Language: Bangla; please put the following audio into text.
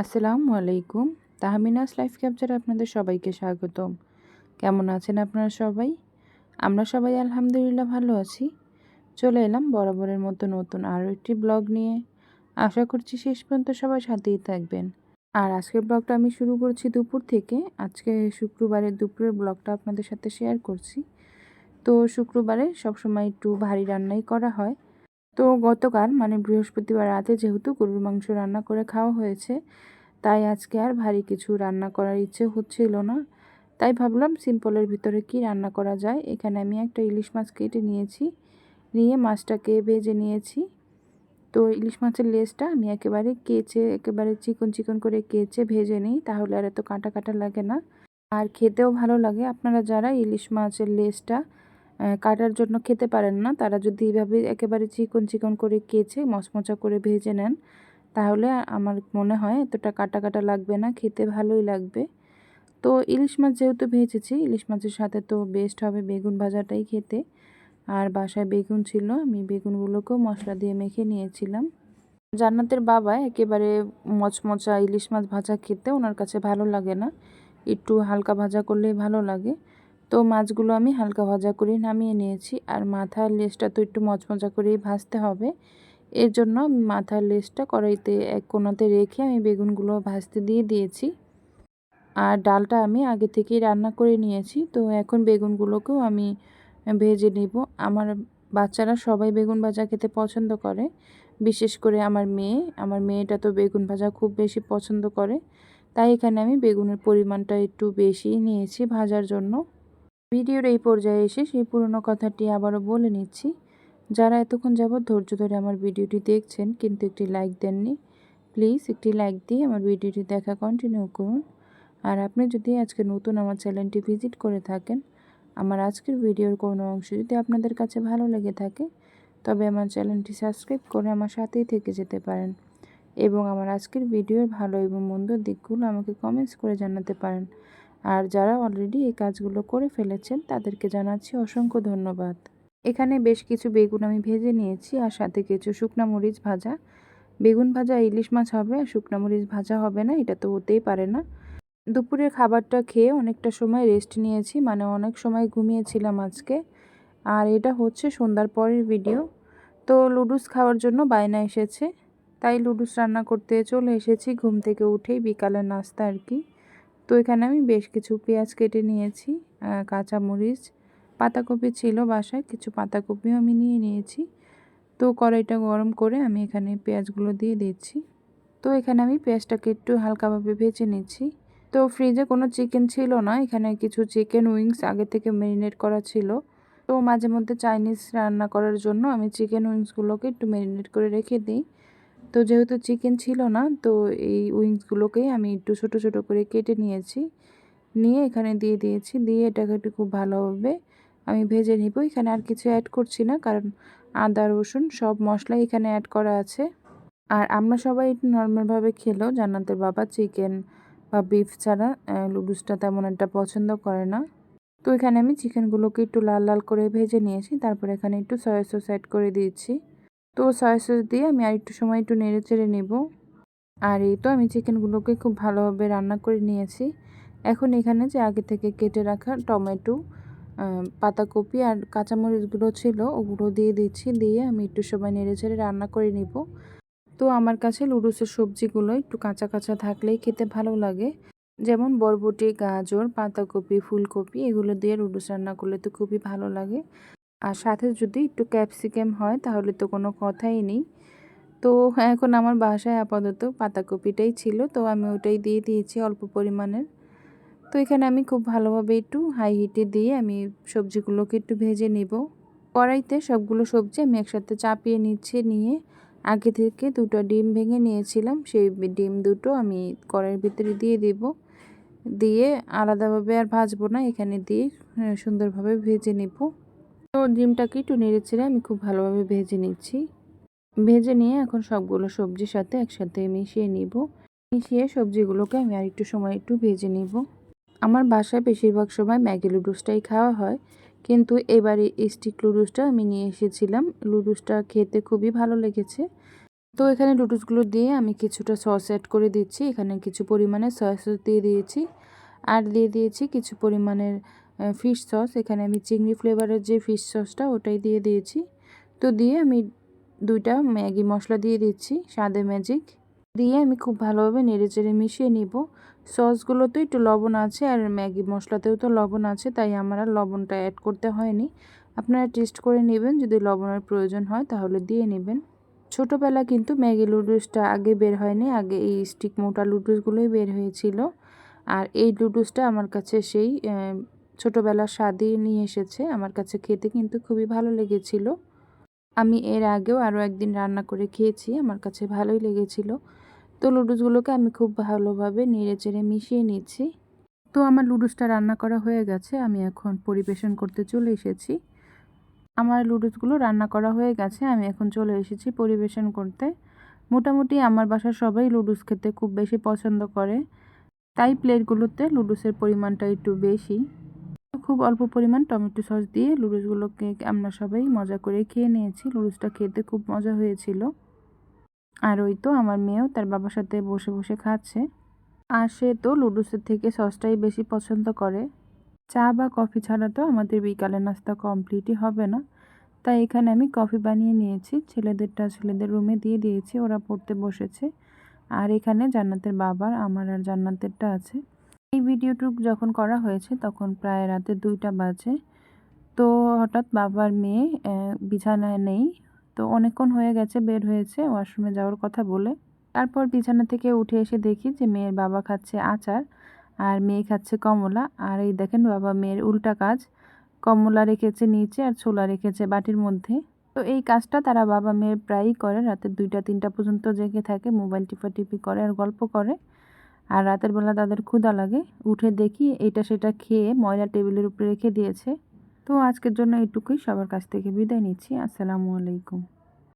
আসসালামু আলাইকুম। তাহমিনাস লাইফ ক্যাপচারে আপনাদের সবাইকে স্বাগতম। কেমন আছেন আপনারা সবাই? আমরা সবাই আলহামদুলিল্লাহ ভালো আছি। চলে এলাম বরাবরের মতো নতুন আরও একটি ব্লগ নিয়ে। আশা করছি শেষ পর্যন্ত সবাই সাথেই থাকবেন। আর আজকের ব্লগটা আমি শুরু করছি দুপুর থেকে। আজকে শুক্রবারের দুপুরের ব্লগটা আপনাদের সাথে শেয়ার করছি। তো শুক্রবারে সবসময় একটু ভারী রান্নাই করা হয়। তো গতকাল মানে বৃহস্পতিবার রাতে যেহেতু গরুর মাংস রান্না করে খাওয়া হয়েছে, তাই আজকে আর ভারী কিছু রান্না করার ইচ্ছে হচ্ছিল না। তাই ভাবলাম সিম্পলের ভিতরে কি রান্না করা যায়? এখানে আমি একটা ইলিশ মাছ কেটে নিয়েছি, নিয়ে মাছটাকে ভেজে নিয়েছি। তো ইলিশ মাছের লেজটা আমি একেবারে কেচে, একেবারে চিকন চিকন করে কেচে ভেজে নিই, তাহলে আর এত কাটা কাটা লাগে না। আর খেতেও ভালো লাগে। আপনারা যারা ইলিশ মাছের লেজটা কাটার জন্য খেতে পারেন না। তারা যদি এইভাবে একেবারে চিকন চিকন করে কেচে মচমচা করে ভেজে নেন, তাহলে আমার মনে হয় এতটা কাটা কাটা লাগবে না, খেতে ভালোই লাগবে। তো ইলিশ মাছ যেহেতু ভেজেছি, ইলিশ মাছের সাথে তো বেস্ট হবে বেগুন ভাজাটাই খেতে। আর বাসায় বেগুন ছিল, আমি বেগুনগুলোকেও মশলা দিয়ে মেখে নিয়েছিলাম। জান্নাতের বাবা একেবারে মচমচা ইলিশ মাছ ভাজা খেতে ওনার কাছে ভালো লাগে না। একটু হালকা ভাজা করলেই ভালো লাগে। তো মাছগুলো আমি হালকা ভাজা করে নামিয়ে নিয়েছি। আর মাথার লেজটা তো একটু মচমচা করেই ভাজতে হবে। এর জন্য মাথার লেজটা কড়াইতে এক কোনাতে রেখে আমি বেগুনগুলো ভাজতে দিয়ে দিয়েছি। আর ডালটা আমি আগে থেকেই রান্না করে নিয়েছি। তো এখন বেগুনগুলোকেও আমি ভেজে নিব। আমার বাচ্চারা সবাই বেগুন ভাজা খেতে পছন্দ করে। বিশেষ করে আমার মেয়ে। আমার মেয়েটা তো বেগুন ভাজা খুব বেশি পছন্দ করে। তাই এখানে আমি বেগুনের পরিমাণটা একটু বেশি নিয়েছি ভাজার জন্য। ভিডিওর এই পর্যায়ে এসে সেই পুরনো কথাটি আবারও বলে নিচ্ছি। যারা এতক্ষণ যাবৎ ধৈর্য ধরে আমার ভিডিওটি দেখছেন কিন্তু একটি লাইক দেননি, প্লিজ একটি লাইক দিয়ে আমার ভিডিওটি দেখা কন্টিনিউ করুন। আর আপনি যদি আজকে নতুন আমার চ্যানেলটি ভিজিট করে থাকেন, আমার আজকের ভিডিওর কোনো অংশ যদি আপনাদের কাছে ভালো লেগে থাকে, তবে আমার চ্যানেলটি সাবস্ক্রাইব করে আমার সাথেই থেকে যেতে পারেন এবং আমার আজকের ভিডিওর ভালো এবং মন্দ দিকগুলো আমাকে কমেন্টস করে জানাতে পারেন। আর যারা অলরেডি এই কাজগুলো করে ফেলেছেন, তাদেরকে জানাচ্ছি অসংখ্য ধন্যবাদ। এখানে বেশ কিছু বেগুন আমি ভেজে নিয়েছি আর সাথে কিছু শুকনা মরিচ ভাজা। বেগুন ভাজা ইলিশ মাছ হবে আর শুকনা মরিচ ভাজা হবে না, এটা তো হতেই পারে না। দুপুরের খাবারটা খেয়ে অনেকটা সময় রেস্ট নিয়েছি মানে অনেক সময় ঘুমিয়েছিলাম আজকে। আর এটা হচ্ছে সন্ধ্যার পরের ভিডিও তো লুডুস খাওয়ার জন্য বায়না এসেছে। তাই লুডুস রান্না করতে চলে এসেছি, ঘুম থেকে উঠেই বিকালের নাস্তা আর কি। তো এখানে আমি বেশ কিছু পেঁয়াজ কেটে নিয়েছি কাঁচামরিচ, পাতাকপি ছিল বাসায়, কিছু পাতাকপিও আমি নিয়ে নিয়েছি। তো কড়াইটা গরম করে আমি এখানে পেঁয়াজগুলো দিয়ে দিচ্ছি। তো এখানে আমি পেঁয়াজটাকে একটু হালকাভাবে ভেজে নিচ্ছি। তো ফ্রিজে কোনো চিকেন ছিল না, এখানে কিছু চিকেন উইংস আগে থেকে ম্যারিনেট করা ছিল। তো মাঝে মধ্যে চাইনিজ রান্না করার জন্য আমি চিকেন উইংসগুলোকে একটু ম্যারিনেট করে রেখে দিই। তো যেহেতু চিকেন ছিল না, তো এই উইংসগুলোকেই আমি একটু ছোট ছোট করে কেটে নিয়েছি। নিয়ে এখানে দিয়ে দিয়েছি। দিয়ে এটাকে একটু খুব ভালোভাবে আমি ভেজে নিব। এখানে আর কিছু অ্যাড করছি না, কারণ আদা, রসুন সব মশলা এখানে অ্যাড করা আছে। আর আমরা সবাই একটু নর্মালভাবে খেলেও জান্নাতের বাবা চিকেন বা বিফ ছাড়া লুডুসটা তেমন একটা পছন্দ করে না। তো এখানে আমি চিকেনগুলোকে একটু লাল লাল করে ভেজে নিয়েছি। তারপর এখানে একটু সয়া সস অ্যাড করে দিয়েছি। তো সয়া সস দিয়ে আমি আর একটু সময় একটু নেড়ে চেড়ে নেব। আর এই তো আমি চিকেনগুলোকে খুব ভালোভাবে রান্না করে নিয়েছি। এখন এখানে যে আগে থেকে কেটে রাখা টমেটো পাতাকপি আর কাঁচামরিচগুলো ছিল, ওগুলো দিয়ে দিচ্ছি। দিয়ে আমি একটু সময় নেড়ে ছেড়ে রান্না করে নিব। তো আমার কাছে লুডুসের সবজিগুলো একটু কাঁচা কাঁচা থাকলেই খেতে ভালো লাগে। যেমন বরবটি, গাজর, পাতাকপি, ফুলকপি, এগুলো দিয়ে লুডুস রান্না করলে তো খুবই ভালো লাগে। আর সাথে যদি একটু ক্যাপসিকাম হয়, তাহলে তো কোনো কথাই নেই। তো এখন আমার বাসায় আপাতত পাতাকপিটাই ছিল, তো আমি ওটাই দিয়ে দিয়েছি অল্প পরিমাণের। তো এখানে আমি খুব ভালোভাবে একটু হাই হিটে দিয়ে আমি সবজিগুলোকে একটু ভেজে নিব। কড়াইতে সবগুলো সবজি আমি একসাথে চাপিয়ে নিচ্ছে, নিয়ে আগে থেকে দুটো ডিম ভেঙে নিয়েছিলাম, সেই ডিম দুটো আমি কড়াইয়ের ভিতরে দিয়ে দেব। দিয়ে আলাদাভাবে আর ভাজবো না, এখানে দিয়ে সুন্দরভাবে ভেজে নিব। তো ডিমটাকে একটু নেড়ে ছেড়ে আমি খুব ভালোভাবে ভেজে নিচ্ছি। ভেজে নিয়ে এখন সবগুলো সবজির সাথে একসাথে মিশিয়ে নিব। মিশিয়ে সবজিগুলোকে আমি আর একটু সময় একটু ভেজে নিব। আমার বাসায় বেশিরভাগ সময় ম্যাগি লুডুসটাই খাওয়া হয়। কিন্তু এবারে স্টিক লুডুসটা আমি নিয়ে এসেছিলাম। লুডুসটা খেতে খুবই ভালো লেগেছে। তো এখানে লুডুসগুলো দিয়ে আমি কিছুটা সস অ্যাড করে দিচ্ছি। এখানে কিছু পরিমাণে সস দিয়ে দিয়েছি। আর দিয়ে দিয়েছি কিছু পরিমাণের ফিশ সস এখানে আমি চিংড়ি ফ্লেভারের যে ফিশ সসটা ওটাই দিয়ে দিয়েছি। তো দিয়ে আমি দুইটা ম্যাগি মশলা দিয়ে দিচ্ছি, স্বাদে ম্যাজিক দিয়ে আমি খুব ভালোভাবে নেড়ে চেড়ে মিশিয়ে নিব। সসগুলোতে একটু লবণ আছে আর ম্যাগি মশলাতেও তো লবণ আছে, তাই আমার আর লবণটা অ্যাড করতে হয়নি। আপনারা টেস্ট করে নেবেন, যদি লবণের প্রয়োজন হয় তাহলে দিয়ে নেবেন। ছোটোবেলা কিন্তু ম্যাগি লুডুসটা আগে বের হয়নি, আগে এই স্টিক মোটা লুডুসগুলোই বের হয়েছিল। আর এই লুডুসটা আমার কাছে সেই ছোটোবেলার স্বাদই নিয়ে এসেছে আমার কাছে খেতে কিন্তু খুবই ভালো লেগেছিল। আমি এর আগেও আরও একদিন রান্না করে খেয়েছি, আমার কাছে ভালোই লেগেছিল। তো লুডুসগুলোকে আমি খুব ভালোভাবে নেড়ে চেড়ে মিশিয়ে নিচ্ছি। তো আমার লুডুসটা রান্না করা হয়ে গেছে, আমি এখন পরিবেশন করতে চলে এসেছি। আমার লুডুসগুলো রান্না করা হয়ে গেছে, আমি এখন চলে এসেছি পরিবেশন করতে। মোটামুটি আমার বাসার সবাই লুডুস খেতে খুব বেশি পছন্দ করে, তাই প্লেটগুলোতে লুডুসের পরিমাণটা একটু বেশি। খুব অল্প পরিমাণ টমেটো সস দিয়ে লুডুসগুলোকে আমরা সবাই মজা করে খেয়ে নিয়েছি। লুডুসটা খেতে খুব মজা হয়েছিল। আর ওই তো আমার মেয়েও তার বাবার সাথে বসে বসে খাচ্ছে। আর সে তো লুডুসের থেকে সসটাই বেশি পছন্দ করে। চা বা কফি ছাড়া তো আমাদের বিকালের নাস্তা কমপ্লিটই হবে না। তাই এখানে আমি কফি বানিয়ে নিয়েছি। ছেলেদেরটা ছেলেদের রুমে দিয়ে দিয়েছি। ওরা পড়তে বসেছে। আর এখানে জান্নাতের বাবার, আমার আর জান্নাতেরটা আছে। এই ভিডিওটুক যখন করা হয়েছে, তখন প্রায় রাতে দুইটা বাজে। তো হঠাৎ বাবার মেয়ে বিছানায় নেই। তো অনেকক্ষণ হয়ে গেছে, বের হয়েছে, ওয়াশরুমে যাওয়ার কথা বলে। তারপর বিছানা থেকে উঠে এসে দেখি যে মেয়ের বাবা খাচ্ছে আচার আর মেয়ে খাচ্ছে কমলা। আর এই দেখেন বাবা, মেয়ের উল্টা কাজ। কমলা রেখেছে নিচে আর ছোলা রেখেছে বাটির মধ্যে। তো এই কাজটা তারা বাবা মেয়ের প্রায়ই করে। রাতের দুইটা, তিনটা পর্যন্ত জেগে থাকে, মোবাইল টিপা টিপি করে আর গল্প করে। আর রাতের বেলা তাদের ক্ষুধা লাগে। উঠে দেখি এটা সেটা খেয়ে ময়লা টেবিলের উপরে রেখে দিয়েছে। তো আজকের জন্য এইটুকুই সবার কাছ থেকে বিদায় নিচ্ছি। আসসালামু আলাইকুম।